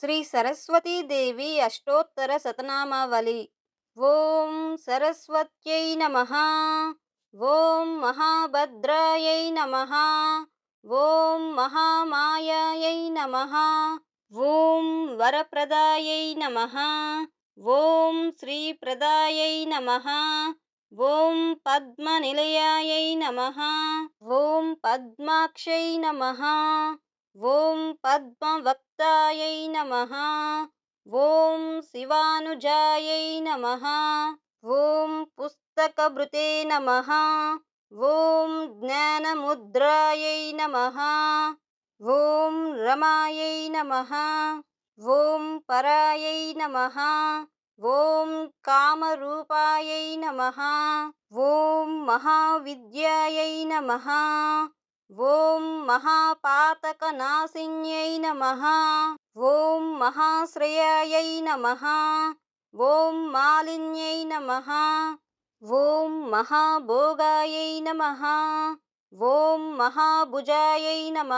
శ్రీ సరస్వతీదేవి అష్టోత్తర శతనామావళి ఓం సరస్వత్యై నమ. ఓం మహాభద్రాయై నమ. ఓం మహామాయాయై నమ. ఓం వరప్రదాయై నమ. ఓం శ్రీప్రదాయై నమ. ఓం పద్మనిలయాయై నమ. ఓం పద్మాక్షై నమ. ఓం పద్మవక్తాయై నమ. ఓం శివానుజాయై నమ. ఓం పుస్తకభృతే నమ. ఓం జ్ఞానముద్రాయై నమ. ఓం రమాయై నమ. ఓం పరాయై నమ. ఓం కామరూపాయై నమ. ఓం మహావిద్యాయై నమ. ఓం మహాపాతకనాశిన్యై నమ. ఓం మహాశ్రయాయై నమ. ఓం మాలిన్యై నమ. ఓం మహాభోగాయై నమ. ఓం మహాభుజాయై నమ.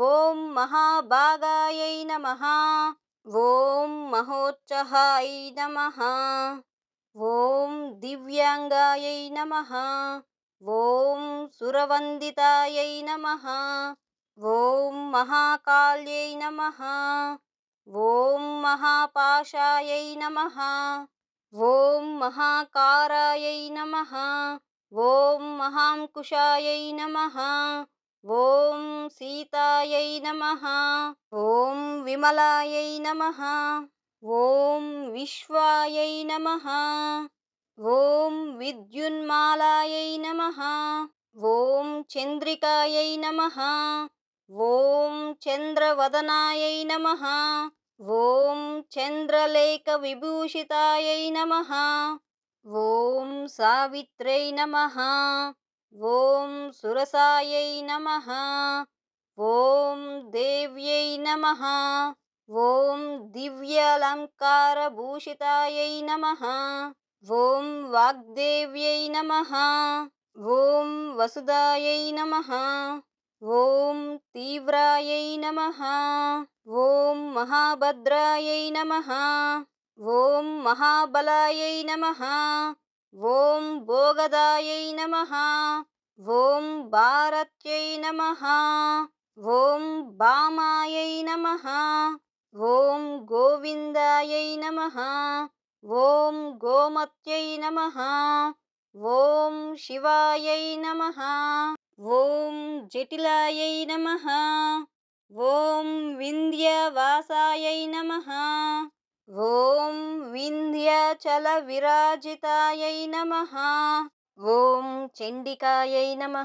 ఓం మహాభాగాయై నమ. ఓం మహోత్సహాయ నమ. ఓం దివ్యాంగాయై నమ. ఓం సురవందితాయై నమ. ఓం మహాకాళ్యై నమ. ఓం మహాపాశాయై నమ. ఓం మహాకారాయై నమ. ఓం మహాంకుశాయై నమ. ఓం సీతాయై నమ. ఓం విమలాయై నమ. ఓం విశ్వాయై నమ. ఓం విద్యున్మాలాయై నమ. ఓం చంద్రికాయై నమ. ఓం చంద్రవదనాయై నమ. ఓం చంద్రలేఖ విభూషితాయై నమ. ఓం సావిత్రై నమ. ఓం సురసాయై నమ. ఓం దేవ్యై నమ. ఓం దివ్యలంకారభూషితాయై నమ. ఓం వాగ్దేవ్యై నమ. ఓం వసుదాయై నమ. ఓం తీవ్రాయై నమ. ఓం మహాభద్రాయై నమ. ఓం మహాబలాయై నమ. ఓం భోగదాయై నమ. ఓం భారత్యై నమ. ఓం భామాయై నమ. ఓం గోవిందాయై నమ. ఓం గోమత్యై నమ. ఓం శివాయై నమ. ఓం జటిలాయై నమ. ఓం వింధ్యవాసాయై నమ. ఓం వింధ్యాచల విరాజితాయై నమ. ఓం చండికాయై నమ.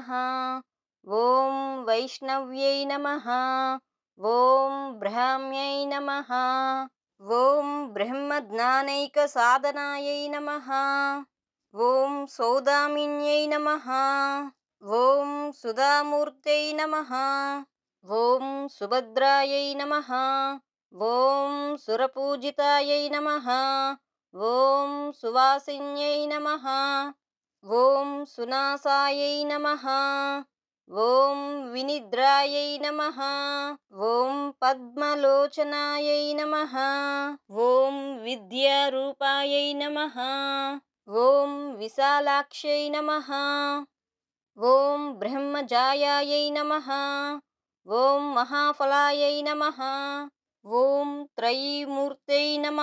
ఓం వైష్ణవ్యై నమ. ఓం బ్రాహ్మ్యై నమ. ఓం బ్రహ్మజ్ఞానైక సాధనాయై నమ. ఓం సౌదామిన్యై నమ. ఓం సుధామూర్తై నమ. ఓం సుభద్రాయై నమ. ఓం సురపూజితాయై నమ. ఓం సువాసిన్యై నమ. ఓం సునాసాయై నమ. ఓం వినిద్రాయై నమ. ఓం పద్మలోచనాయై నమ. ఓం విద్యారూపాయై నమ. ఓం విశాలాక్షై నమ. ఓం బ్రహ్మజాయాయై నమ. ఓం మహాఫలాయై నమ. ఓం త్రయీమూర్తై నమ.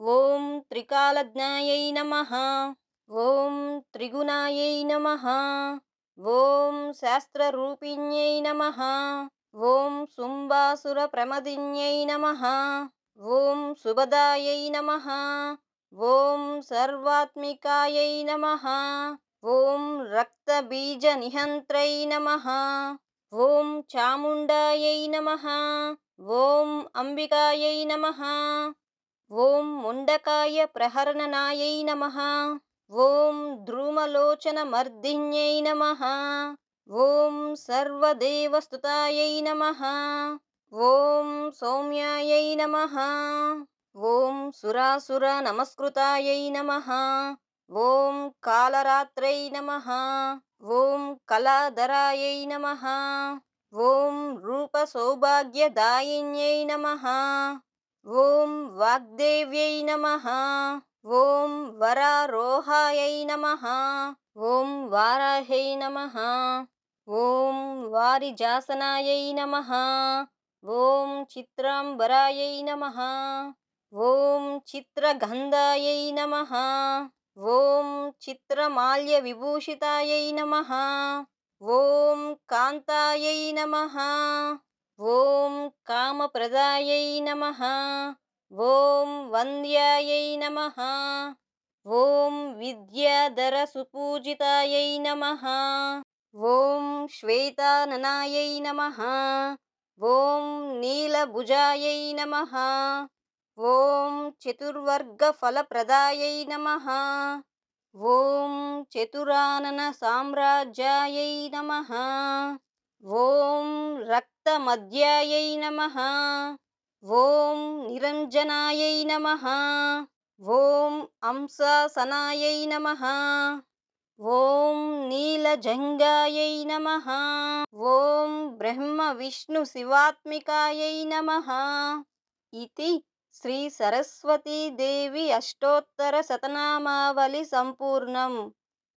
ఓం త్రికాలజ్ఞాయై నమ. ఓం త్రిగుణాయై నమ. ఓం శాస్త్రరూపిణ్యై నమ. ఓం శుంభాసురప్రమదిన్యై నమ. ఓం సుభదాయై నమ. ఓం సర్వాత్మికాయై నమ. ఓం రక్తబీజ నిహంత్రై నమ. ఓం చాముండాయై నమ. ఓం అంబికాయై నమ. ఓం ముండకాయ ప్రహరణనాయై నమ. ఓం ద్రుమలోచనమర్దిన్యై నమ. ఓం సర్వదేవస్తుతాయై నమ. ఓం సౌమ్యాయై నమ. సురాసుర నమస్కృతాయై నమ. ఓం కాలరాత్రై నమ. ఓం కళాధరాయై నమ. ఓం రూపసౌభాగ్యదాయిన్యై నమ. ఓం వాగ్దేవ్యై నమ. ఓం వరారోహాయై నమ. ఓం వారాహ్యై నమ. ఓం వారిజాసనాయై నమ. ఓం చిత్రాంబరాయై నమ. ఓం చిత్రగంధాయై నమ. ఓం చిత్రమాల్య విభూషితాయై నమ. ఓం కాంతాయై నమ. ఓం కామప్రదాయై నమ. ఓం వంద్యాయై నమ. ఓం విద్యాధర సుపూజితాయై నమ. ఓం శ్వేతాననాయై నమ. ఓం నీలభుజాయై నమ. ఓం చతుర్వర్గఫలప్రదాయై నమ. ఓం చతురానన సామ్రాజ్యాయై నమ. ఓం రక్తమద్యాయై నమ. ఓం నిరంజనాయై నమ. ఓం అంశాసనాయై నమ. ఓం నీలజంగాయై నమ. ఓం బ్రహ్మ విష్ణు శివాత్మికాయై నమ. ఇతి శ్రీ సరస్వతీదేవి అష్టోత్తర శతనామావళి సంపూర్ణం.